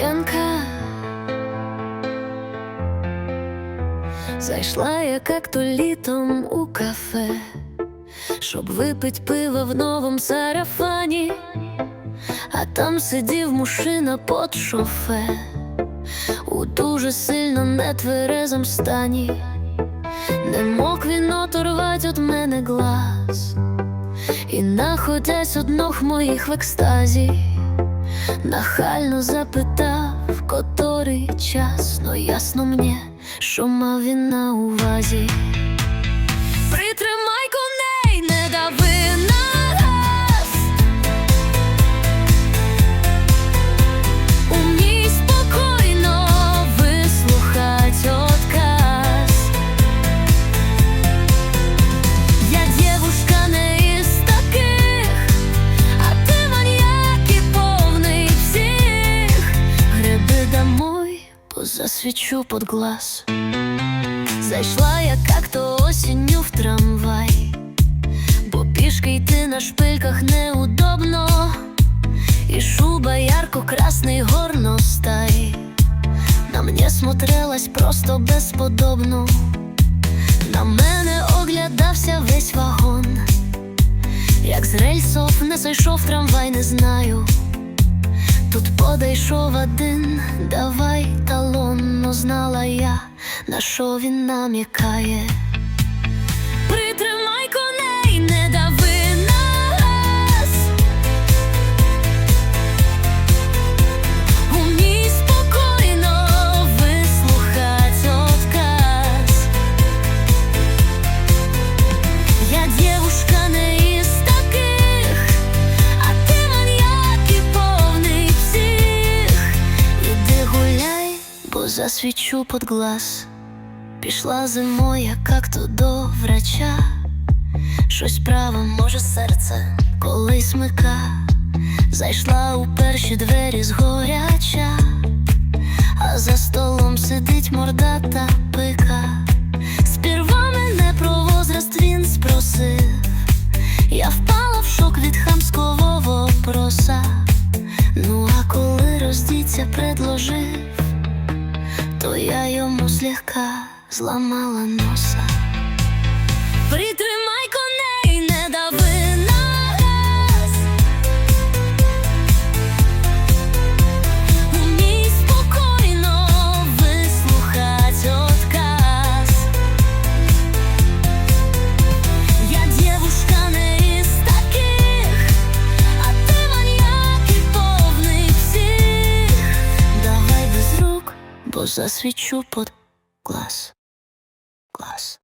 п'янка. Зайшла я как-то літом у кафе, щоб випить пиво в новому сарафані, а там сидів мужчина под шофе у дуже сильно нетверезом стані. Не мог він оторвать від мене глаз, і находясь однох моїх в екстазі, нахально запитав, котрий час, но ясно мені, що мав він на увазі. Позасвічу под глаз Зайшла я как-то осінню в трамвай, бо пішки йти на шпильках неудобно, і шуба ярко-красний горностай. На мне смотрелась просто безподобно, на мене оглядався весь вагон, як з рельсов не зайшов трамвай, не знаю. Тут подійшов один, давай талон, я, на що він намікає. Бо засвічу под глаз. Пішла зимою, я как-то до врача. Щось право, може, серце колись смика. Зайшла у перші двері згоряча, а за столом сидить мордата пика. Сперва мене про возраст він спросив. Я впала в шок від хамського вопроса. Ну а коли роздіться предложив, то йому злегка зламала носа. Притримай коней, не дави на газ Умій спокійно вислухать отказ Я девушка не із таких, а ти маньяк повний всіх. Давай без рук, бо засвічу под глаз. Глаз.